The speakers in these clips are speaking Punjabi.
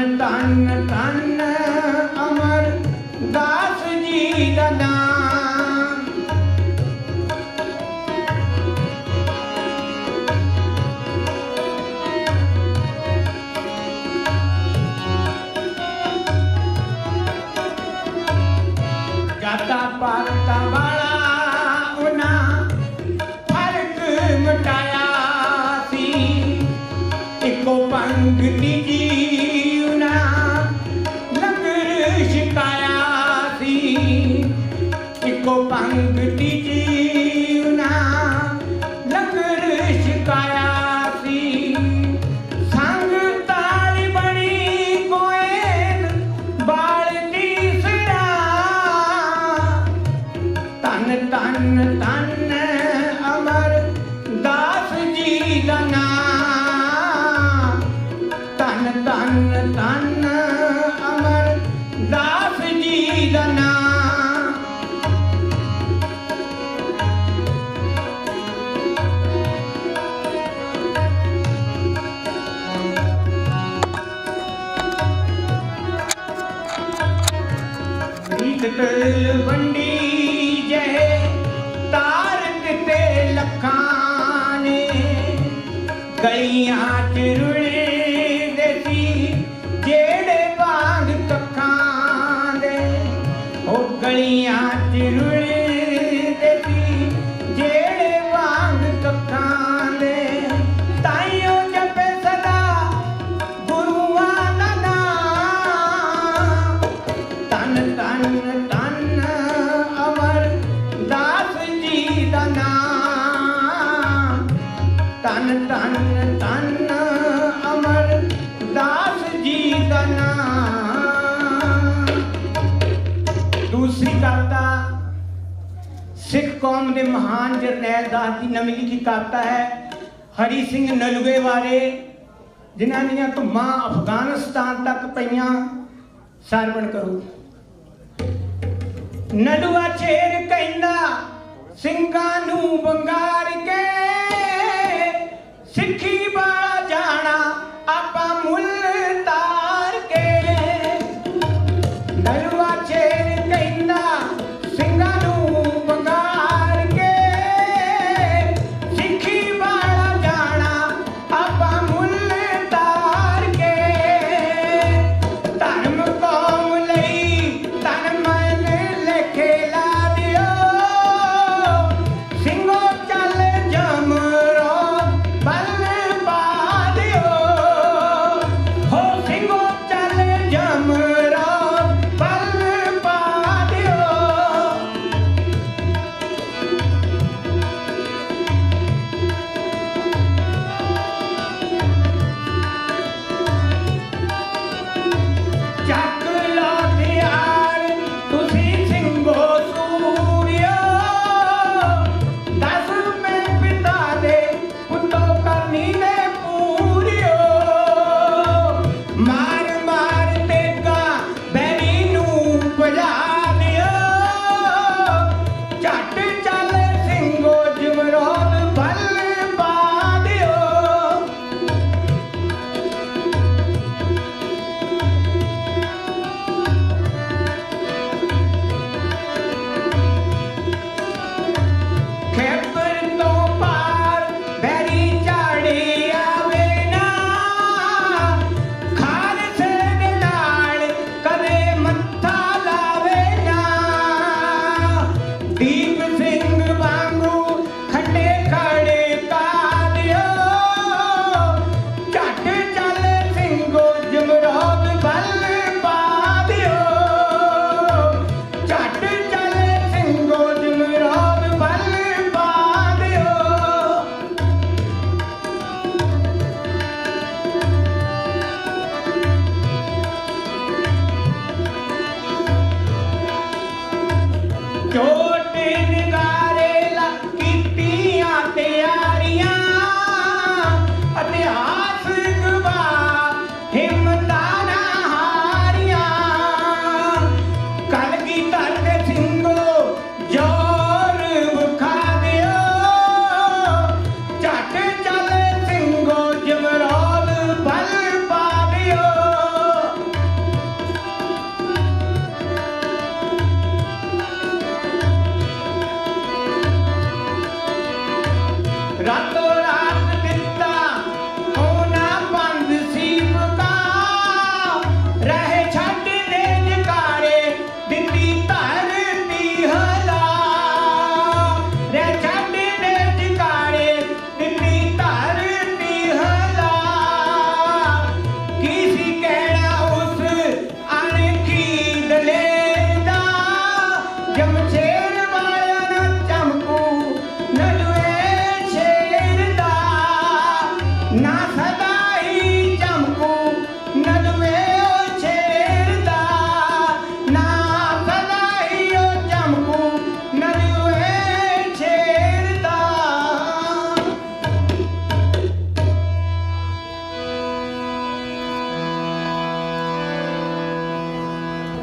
tan tan tan ਦਾ ਨਾਮ ਰੀਤ ਵੰਡੀ ਜੈ ਤਾਰਕ ਤੇ ਲੱਖਾਂ ਨੇ ਗਲੀਆਂ ਚ ਰੁਲਦੇ ਗਲੀਆਂ ਚ ਰੁਲਦੇ ਸੀ ਜਿਹੜੇ ਬਾਗ ਕੱਖਾਂ ਦੇ ਤਾਈਓ ਜਪੇ ਸਦਾ ਗੁਰੂਆਂ ਦਾ ਨਾਮ। ਤਨ ਤਨ ਤਨ ਅਮਰ ਦਾਸ ਜੀ ਦਾ ਨਾਮ। ਤਨ ਤਨ ਤਨ ਅਮਰ ਦਾਸ ਜੀ ਦਾ ਨਾਮ। ਦੂਸਰੀ ਕਵਿਤਾ ਸਿੱਖ ਕੌਮ ਦੇ ਮਹਾਨ ਜਰਨੈਲ ਦਾਸ ਦੀ ਨਵੀਂ ਲਿਖੀ ਕਵਿਤਾ ਹੈ, ਹਰੀ ਸਿੰਘ ਨਲੂਏ ਬਾਰੇ, ਜਿਨ੍ਹਾਂ ਦੀਆਂ ਧੁੰਮਾਂ ਅਫਗਾਨਿਸਤਾਨ ਤੱਕ ਪਈਆਂ, ਸਰਵਣ ਕਰੋ। ਨਲੂਆ ਛੇਰ ਕਹਿੰਦਾ, ਸਿੰਘਾਂ ਨੂੰ ਬੰਗਾਰ ਕੇ ਸਿੱਖੀ ਵਾਲਾ ਜਾਣਾ, ਆਪਾਂ ਮੁੱਲ ਤਾਰ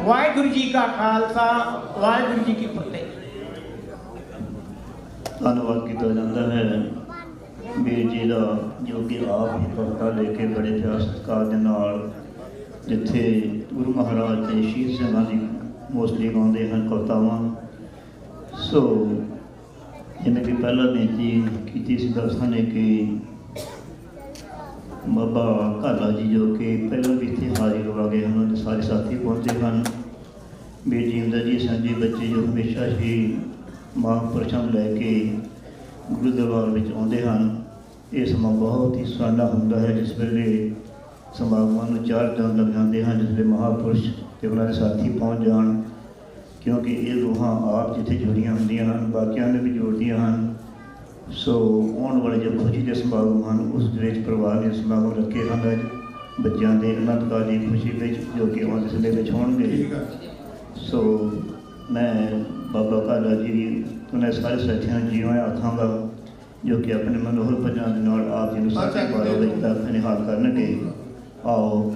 ਵਾਹਿਗੁਰੂ ਜੀ ਕਾ ਖਾਲਸਾ, ਵਾਹਿਗੁਰੂ ਜੀ ਕੀ ਫਤਿਹ। ਧੰਨਵਾਦ ਕੀਤਾ ਜਾਂਦਾ ਹੈ। ਵੀਰ ਜੀ ਦਾ ਜੋ ਕਿ ਆਪ ਹੀ ਕਵਿਤਾ ਲੈ ਕੇ ਬੜੇ ਪਿਆਰ ਸਤਿਕਾਰ ਦੇ ਨਾਲ ਜਿੱਥੇ ਗੁਰੂ ਮਹਾਰਾਜ ਦੇ ਸ਼ਹੀਦ ਸਿੰਘਾਂ ਦੀ ਮੋਸਟਲੀ ਗਾਉਂਦੇ ਹਨ ਕਵਿਤਾਵਾਂ। ਸੋ, ਜਿਵੇਂ ਕਿ ਪਹਿਲਾਂ ਬੇਨਤੀ ਕੀਤੀ ਸੀ ਦਰਸਾਂ ਨੇ ਕਿ ਬਾਬਾ ਘਾਲਾ ਜੀ ਜੋ ਕਿ ਪਹਿਲਾਂ ਵੀ ਇੱਥੇ ਹਾਜ਼ਰ ਹੋ ਗਏ ਹਨ ਉਹਨਾਂ ਸਾਰੇ ਸਾਥੀ ਪਹੁੰਚੇ ਹਨ। ਵੀਰ ਜੀ ਜੀ, ਸਾਂਝੇ ਬੱਚੇ ਜੋ ਹਮੇਸ਼ਾ ਹੀ ਮਹਾਂਪੁਰਸ਼ਾਂ ਨੂੰ ਲੈ ਕੇ ਗੁਰੂ ਦਰਬਾਰ ਵਿੱਚ ਆਉਂਦੇ ਹਨ। ਇਹ ਸਮਾਂ ਬਹੁਤ ਹੀ ਸੁਹਾਣਾ ਹੁੰਦਾ ਹੈ, ਜਿਸ ਵੇਲੇ ਸਮਾਗਮਾਂ ਨੂੰ ਚਾਰ ਦਿਨ ਲੱਗ ਜਾਂਦੇ ਹਨ, ਜਿਸ ਵੇਲੇ ਮਹਾਂਪੁਰਸ਼ ਤੇ ਉਹਨਾਂ ਦੇ ਸਾਥੀ ਪਹੁੰਚ ਜਾਣ। ਕਿਉਂਕਿ ਇਹ ਰੂਹਾਂ ਆਪ ਜਿੱਥੇ ਜੁੜੀਆਂ ਹੁੰਦੀਆਂ ਹਨ, ਬਾਕੀਆਂ ਨੂੰ ਵੀ ਜੋੜਦੀਆਂ ਹਨ। ਸੋ ਆਉਣ ਵਾਲੇ ਜੋ ਖੁਸ਼ੀ ਦੇ ਸਮਾਗਮ ਹਨ ਉਸ ਦੇ ਵਿੱਚ ਪਰਿਵਾਰ ਦੇ ਸਮਾਗਮ ਰੱਖੇ ਹਨ ਅੱਜ। ਬੱਚਿਆਂ ਦੇ ਅਨੰਦਕਾਰ ਦੀ ਖੁਸ਼ੀ ਵਿੱਚ ਜੋ ਕਿ ਆਉਂਦੇ ਸਮੇਂ ਵਿੱਚ ਹੋਣਗੇ। ਸੋ ਮੈਂ ਬਾਬਾ ਕਾਲਾ ਜੀ ਉਹਨਾਂ ਸਾਰੇ ਸਾਥੀਆਂ ਨੂੰ ਜੀਵਾਂ ਆਖਾਂਗਾ ਜੋ ਕਿ ਆਪਣੇ ਮਨੋਹਰ ਭਜਨਾਂ ਦੇ ਨਾਲ ਆਪ ਜੀ ਨੂੰ ਸੱਚੇ ਬਾਰੇ ਵਿੱਚ ਦਾ ਨਿਹਾਲ ਕਰਨਗੇ। ਆਓ।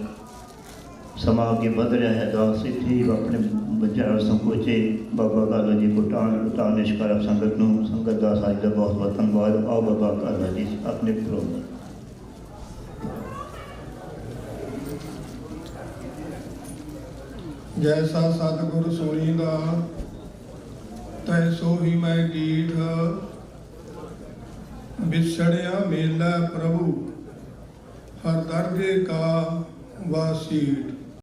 ਸਮਾਂ ਅੱਗੇ ਵਧ ਰਿਹਾ ਹੈ ਦਾਸ ਇੱਥੇ ਹੀ ਆਪਣੇ ਵਿਚਾਰ ਸੰਕੋਚੇ ਬਾਬਾ ਕਾਲਾ ਜੀ ਕੋ ਟਾਣ ਟਾਣ ਨਿਸ਼ਕਾਰ ਸੰਗਤ ਨੂੰ ਸੰਗਤ ਦਾ ਸਾਜ ਦਾ ਬਹੁਤ ਬਹੁਤ ਧੰਨਵਾਦ ਆਓ ਬਾਬਾ ਕਾਲਾ ਜੀ ਆਪਣੇ ਪ੍ਰੋਗਰਾਮ ਜੈਸਾ ਸਤਿਗੁਰ ਸੁਣੀਦਾ ਤੈਸੋ ਹੀ ਮੈਂ ਡੀਠ ਵਿਛੜਿਆ ਮੇਲਾ ਪ੍ਰਭੂ ਹਰ ਦਰਗੇ ਕਾ ਵਾਸੀਠ